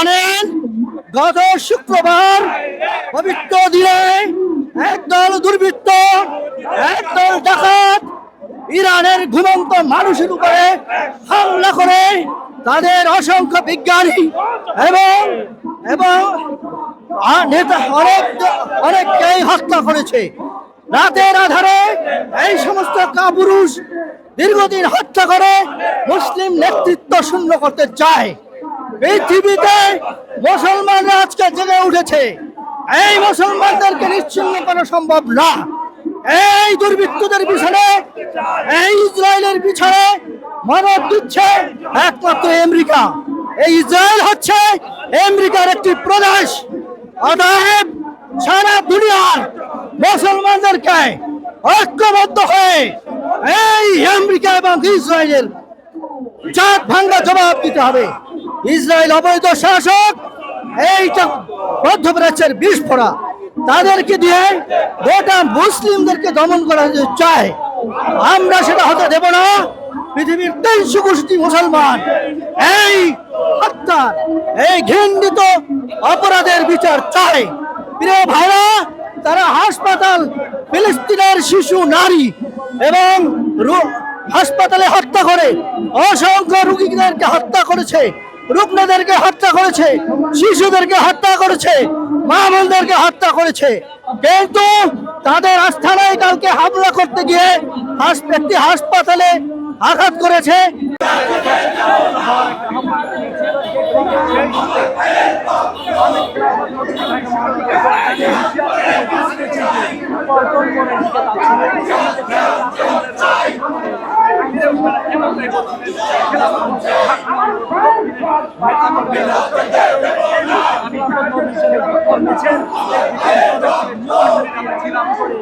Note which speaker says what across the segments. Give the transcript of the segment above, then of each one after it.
Speaker 1: জানেন গত শুক্রবার পবিত্র দিনে একদল দুর্বৃত্ত, একদল ডাকাত ইরানের ঘুমন্ত মানুষের উপরে হামলা করে তাদের অসংখ্য বিজ্ঞানী এবং এবং নেতা অনেক, অনেককেই হত্যা করেছে। রাতের আধারে এই সমস্ত কাপুরুষ দীর্ঘদিন হত্যা করে মুসলিম নেতৃত্ব শূন্য করতে চায়। পৃথিবীতে মুসলমানরা আজকে জেগে উঠেছে। এই মুসলমানদেরকে নিশ্চিন্ন করা সম্ভব না। এই দুর্বৃত্তদের পিছনে, এই ইসরায়েলের পিছনে মদত দিচ্ছে একমাত্র আমেরিকা। এই ইসরায়েল হচ্ছে আমেরিকার একটি প্রদেশ। অতএব সারা দুনিয়ার মুসলমানদেরকে ঐক্যবদ্ধ হয়ে এই আমেরিকা এবং ইসরায়েলের চাঁদ ভাঙ্গা জবাব দিতে হবে। ইসরায়েল অবৈধ শাসক এইটা মধ্যপ্রাচ্যের বিস্ফোরা, তাদেরকে দিয়ে গোটা মুসলিমদেরকে দমন করা চায়। আমরা সেটা হতে দেব না। পৃথিবীর তিনশো কোটি মুসলমান এই হত্যা এই ঘৃণিত অপরাধের বিচার চায়। প্রিয় ভাইরা, তারা হাসপাতাল ফিলিস্তিনের শিশু, নারী এবং হাসপাতালে হত্যা করে, অসংখ্য রুগীদেরকে হত্যা করেছে। রুগ্নদেরকে হত্যা করেছে, শিশুদেরকে হত্যা করেছে মা বোনদেরকে হত্যা করেছে। কিন্তু তাদের আস্থানায় কালকে হামলা করতে গিয়ে একটি হাসপাতালে আঘাত করেছে।
Speaker 2: বিশ্বের যে মুসলিম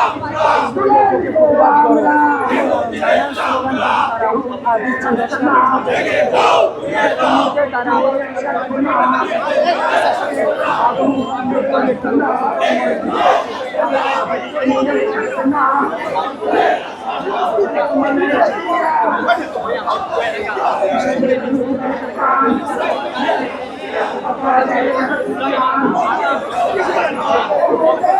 Speaker 2: 好好好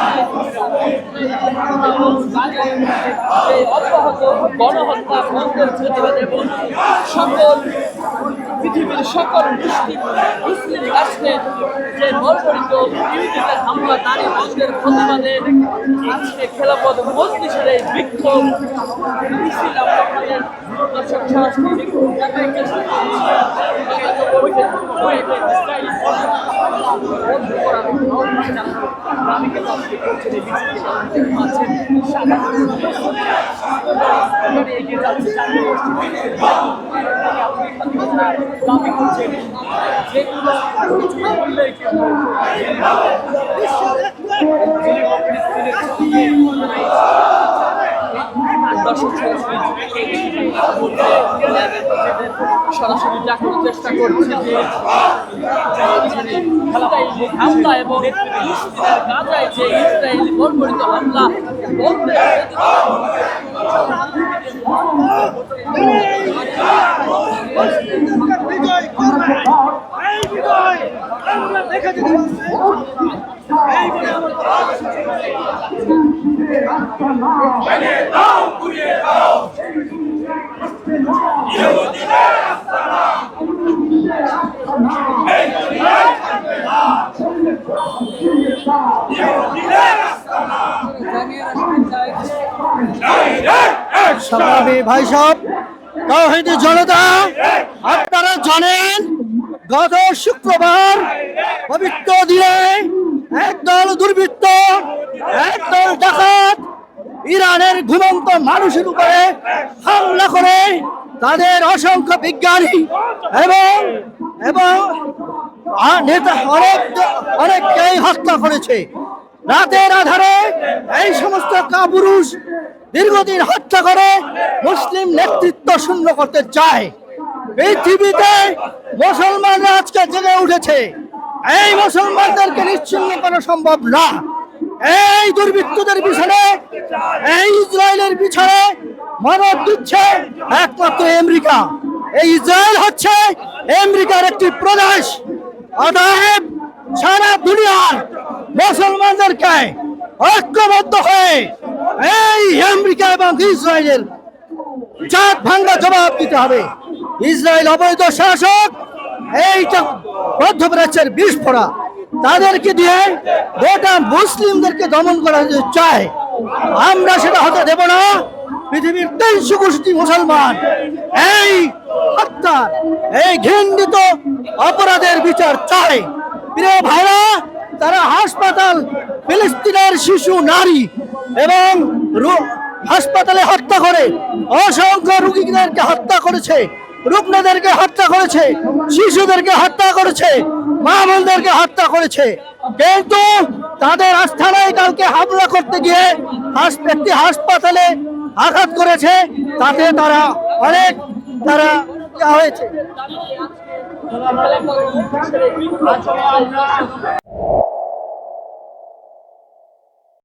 Speaker 2: অব্যাহত গণহত্যা বন্ধের প্রতিবাদ এবং সকল পৃথিবীর সকল মুসলিম মুসলিম রাষ্ট্রের যে নরপরিত হামলা নারী বন্ধের প্রতিবাদে আজকে খেলাপদ মজলিসের এই বিক্ষোভ মিছিল আমরা আপনাদের দর্শক সরাসরি যেগুলো সরাসরি দেখানোর চেষ্টা করছে যে হামলা এবং গাজায় যে ইসরায়েলি বর্বরিত হামলা বন্ধের প্রতিবাদ
Speaker 1: বিজয় করবে এই বিজয় আমরা দেখে দিতে এই বলে আমার
Speaker 2: জানিয়ে রাখতে চাই
Speaker 1: সংগ্রামী ভাই সব। জনতা, আপনারা জানেন, গত শুক্রবার পবিত্র দিনে একদল দুর্বৃত্ত, একদল ডাকাত ইরানের ঘুমন্ত মানুষের উপরে হামলা করে তাদের অসংখ্য বিজ্ঞানী এবং এবং নেতা অনেক, অনেককেই হত্যা করেছে। রাতের আধারে এই সমস্ত কাপুরুষ দীর্ঘদিন হত্যা করে মুসলিম নেতৃত্ব শূন্য করতে চায়। পৃথিবীতে মুসলমানরা আজকে জেগে উঠেছে। এই মুসলমানদেরকে নিশ্চিন্ন করা সম্ভব না। এই দুর্বৃত্তদের পিছনে, এই ইসরায়েলের পিছনে মদত দিচ্ছে একমাত্র আমেরিকা। এই ইসরায়েল হচ্ছে আমেরিকার একটি প্রদেশ। অতএব সারা দুনিয়ার মুসলমানদেরকে ঐক্যবদ্ধ হয়ে এই আমেরিকা এবং ইসরায়েলের জাত ভাঙ্গা জবাব দিতে হবে। ইসরায়েল অবৈধ শাসক, এইটা মধ্যপ্রাচ্যের বিস্ফোরা তাদেরকে দিয়ে গোটা মুসলিমদেরকে দমন করা চায়। আমরা সেটা হতে দেব না। পৃথিবীর তিনশো কোটি মুসলমান এই হত্যা এই ঘৃণিত অপরাধের বিচার চায়। প্রিয় ভাইরা, তারা হাসপাতাল ফিলিস্তিনের শিশু, নারী এবং হাসপাতালে হত্যা করে, অসংখ্য রুগীদেরকে হত্যা করেছে, রুগ্নদেরকে হত্যা করেছে, শিশুদেরকে হত্যা করেছে মা বোনদেরকে হত্যা করেছে। কিন্তু তাদের আস্থানায় কালকে হামলা করতে গিয়ে একটি হাসপাতালে আঘাত করেছে, তাতে তারা অনেক তারা হয়েছে।
Speaker 2: আমরা